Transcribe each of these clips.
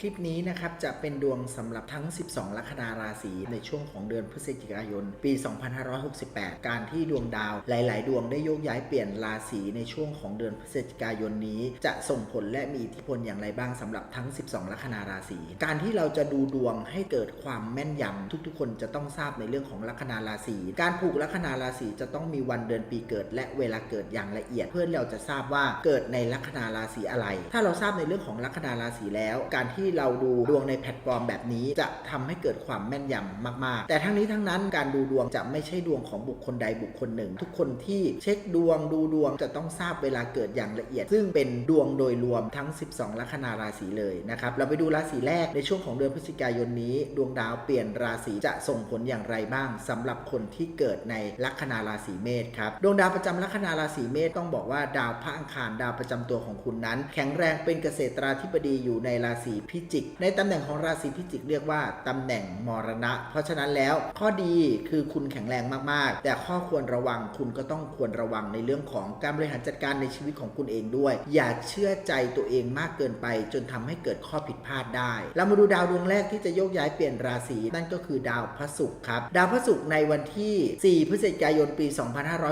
คลิปนี้นะครับจะเป็นดวงสำหรับทั้ง 12 ลัคนาราศีในช่วงของเดือนพฤศจิกายน ปี 2568 การที่ดวงดาวหลาย ๆ ดวงได้โยกย้ายเปลี่ยนราศีในช่วงของเดือนพฤศจิกายนนี้ จะส่งผลและมีอิทธิพลอย่างไรบ้างสำหรับทั้ง 12 ลัคนาราศีการที่เราจะดูดวงให้เกิดความแม่นยำทุก ๆ คนจะต้องทราบในเรื่องของลัคนาราศีการผูกลัคนาราศีจะต้องมีวันเดือนปีเกิด และเวลาเกิดอย่างละเอียด เพื่อเราจะทราบว่าเกิดในลัคนาราศีอะไร ถ้าเราทราบในเรื่องของลัคนาราศีแล้ว การที่เราดูดวงในแพลตฟอร์มแบบนี้ จะทำให้เกิดความแม่นยำมาก ๆ แต่ทั้งนี้ทั้งนั้นการดูดวงจะไม่ใช่ดวงของบุคคลใดบุคคลหนึ่ง ทุกคนที่เช็คดวงดูดวงจะต้องทราบเวลาเกิดอย่างละเอียด ซึ่งเป็นดวงโดยรวมทั้ง 12 ลัคนาราศีเลยนะครับเราไปดูราศีแรกในช่วงของเดือนพฤศจิกายนนี้ ดวงดาวเปลี่ยนราศีจะส่งผลอย่างไรบ้างสำหรับคนที่เกิดในลัคนาราศีเมษครับดวงดาวประจำลัคนาราศีเมษต้องบอกว่าดาวพระอังคารดาวประจำตัวของคุณนั้น แข็งแรงเป็นเกษตราธิบดีอยู่ในราศีพิจิก ในตำแหน่งของราศีพิจิกเรียกว่าตำแหน่งมรณะ เพราะฉะนั้นแล้วข้อดีคือคุณแข็งแรงมากๆ แต่ข้อควรระวังคุณก็ต้องควรระวังในเรื่องของการบริหารจัดการในชีวิตของคุณเองด้วย อย่าเชื่อใจตัวเองมากเกินไป จนทำให้เกิดข้อผิดพลาดได้ เรามาดูดาวดวงแรกที่จะโยกย้ายเปลี่ยนราศีนั่นก็คือดาวพระศุกร์ครับ ดาวพระศุกร์ในวันที่ 4 พฤศจิกายนปี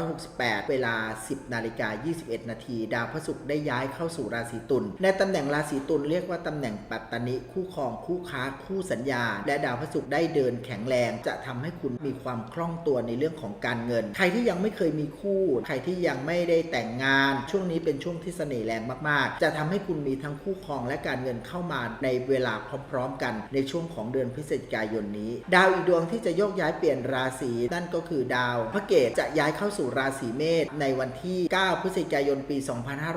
2568 เวลา 10นาฬิกา21 นาที ดาวพระศุกร์ได้ย้ายเข้าสู่ราศีตุลในตำแหน่งราศีตุลเรียกว่าตำแหน่งปัตตนิคู่ครองคู่ค้าคู่สัญญา และดาวพระศุกร์ได้เดินแข็งแรง จะทำให้คุณมีความคล่องตัวในเรื่องของการเงิน ใครที่ยังไม่เคยมีคู่ ใครที่ยังไม่ได้แต่งงาน ช่วงนี้เป็นช่วงที่เสน่ห์แรงมากๆ จะทำให้คุณมีทั้งคู่ครองและการเงินเข้ามาในเวลาพร้อมๆ กันในช่วงของเดือนพฤศจิกายนนี้ ดาวอีกดวงที่จะโยกย้ายเปลี่ยนราศีนั่นก็คือดาว พระเกตจะย้ายเข้าสู่ราศีเมษในวันที่ 9 พฤศจิกายนปี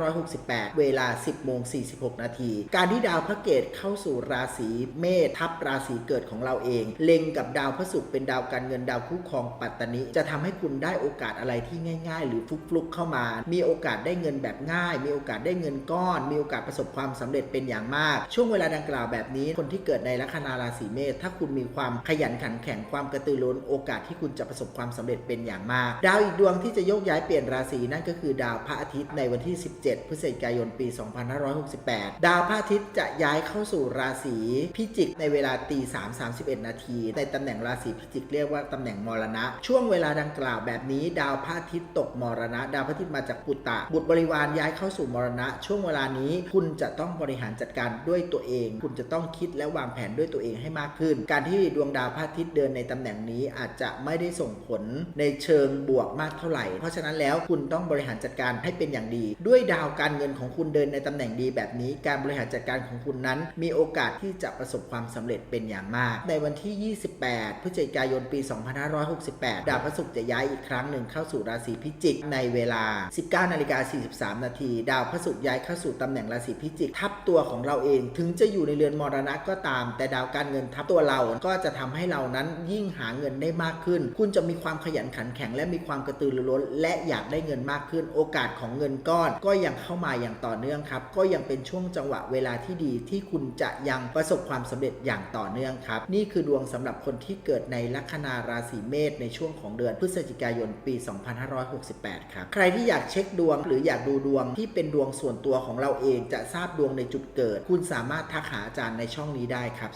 2568 เวลา 10โมง46 นาที การที่ดาวพระเกตเข้าข้าสู่ราศีเมษทับราศีเกิดของเราเอง เล็งกับดาวพระศุกร์เป็นดาวการเงินดาวคู่ครองปัตตนิจะทำให้คุณได้โอกาสอะไรที่ง่าย ๆ หรือฟลุกๆเข้ามา มีโอกาสได้เงินแบบง่าย มีโอกาสได้เงินก้อน มีโอกาสประสบความสำเร็จเป็นอย่างมาก ช่วงเวลาดังกล่าวแบบนี้ คนที่เกิดในลัคนาราศีเมษถ้าคุณมีความขยันขันแข็งความกระตือรือร้นโอกาสที่คุณจะประสบความสำเร็จเป็นอย่างมาก ดาวอีกดวงที่จะโยกย้ายเปลี่ยนราศีนั่นก็คือดาวพระอาทิตย์ในวันที่ 17 พฤศจิกายนปี 2568 ดาวพระอาทิตย์จะย้ายเข้าสู่ราศีพิจิกในเวลาตี3 31นาที ในตำแหน่งราศีพิจิกเรียกว่าตำแหน่งมรณะ ช่วงเวลาดังกล่าวแบบนี้ ดาวพระอาทิตย์ตกมรณะ ดาวพระอาทิตย์มาจากปุตตะ บุตรบริวารย้ายเข้าสู่มรณะ ช่วงเวลานี้คุณจะต้องบริหารจัดการด้วยตัวเอง คุณจะต้องคิดและวางแผนด้วยตัวเองให้มากขึ้น การที่ดวงดาวพระอาทิตย์เดินในตำแหน่งนี้อาจจะไม่ได้ส่งผลในเชิงบวกมากเท่าไหร่ เพราะฉะนั้นแล้วคุณต้องบริหารจัดการให้เป็นอย่างดี ด้วยดาวการเงินของคุณเดินในตำแหน่งดีแบบนี้ การบริหารจัดการของคุณนั้นมีีโอกาสที่จะประสบความสำเร็จเป็นอย่างมาก ในวันที่ 28 พฤศจิกายนปี 2568 ดาวพระศุกร์จะย้ายอีกครั้งหนึ่งเข้าสู่ราศีพิจิกในเวลา 19นาฬิกา43 นาที ดาวพระศุกร์ย้ายเข้าสู่ตำแหน่งราศีพิจิก ทับตัวของเราเองถึงจะอยู่ในเรือนมรณะก็ตาม แต่ดาวการเงินทับตัวเราก็จะทำให้เรานั้นยิ่งหาเงินได้มากขึ้น คุณจะมีความขยันขันแข็งและมีความกระตือรือร้น และอยากได้เงินมากขึ้น โอกาสของเงินก้อนก็ยังเข้ามาอย่างต่อเนื่องครับ ก็ยังเป็นช่วงจังหวะเวลาที่ดีที่คุณจะยังประสบความสำเร็จอย่างต่อเนื่องครับ นี่คือดวงสำหรับคนที่เกิดในลัคนาราศีเมษในช่วงของเดือนพฤศจิกายนปี 2568 ครับ ใครที่อยากเช็คดวงหรืออยากดูดวงที่เป็นดวงส่วนตัวของเราเองจะทราบดวงในจุดเกิด คุณสามารถทักหาอาจารย์ในช่องนี้ได้ครับ